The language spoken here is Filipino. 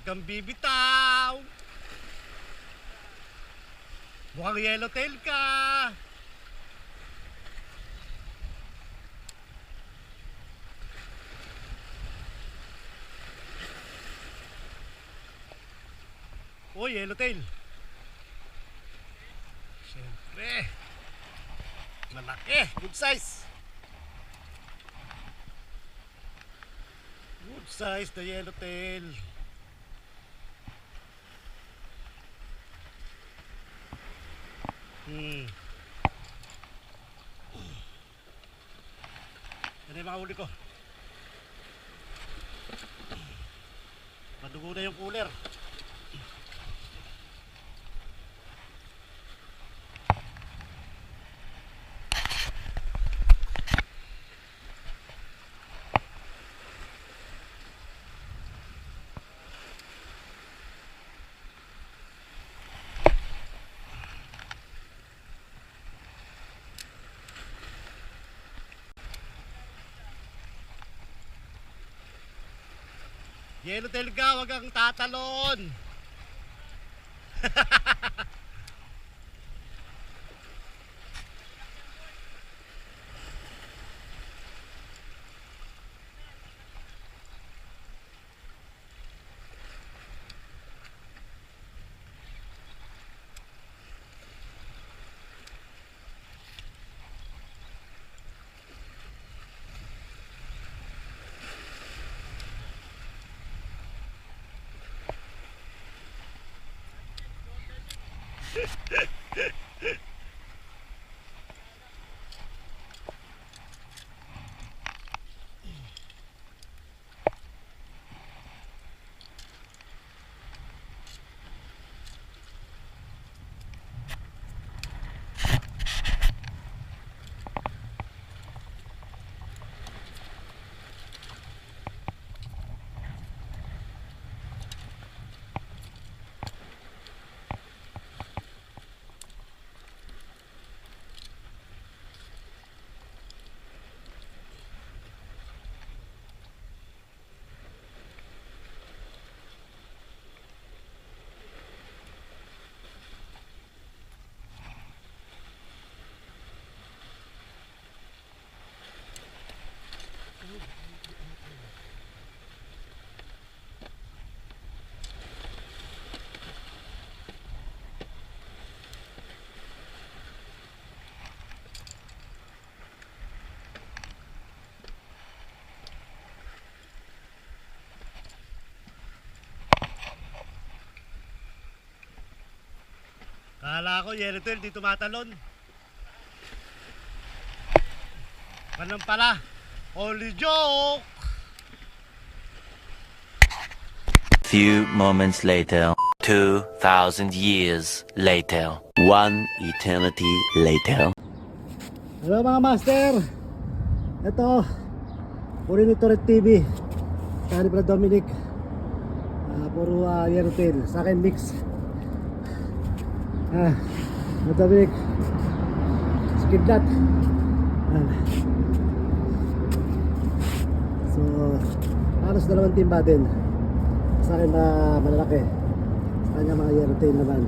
Huwag kang bibitaw. Mukhang yellowtail ka. Uy, yellowtail. Siyempre. Malaki. Good size. Good size the yellowtail. Hmm. Yan yung mga huli ko. Madugo na yung cooler. Yellowtail ka, wag kang tatalon. Yeah. Kala ko yellowtail di tumatalon. Ganun pala. Only joke. Few moments later, 2,000 years later, one eternity later. Hello mga master. Ito. Puro ni Torret TV. Pala Dominic. Ah, puro uh, yellowtail. Sa akin mix. Ah, Dominic. Si Kidlat. Ah. So, halos dalawang timba din. Sa akin na malalaki. Sa kanya mga yellowtail naman.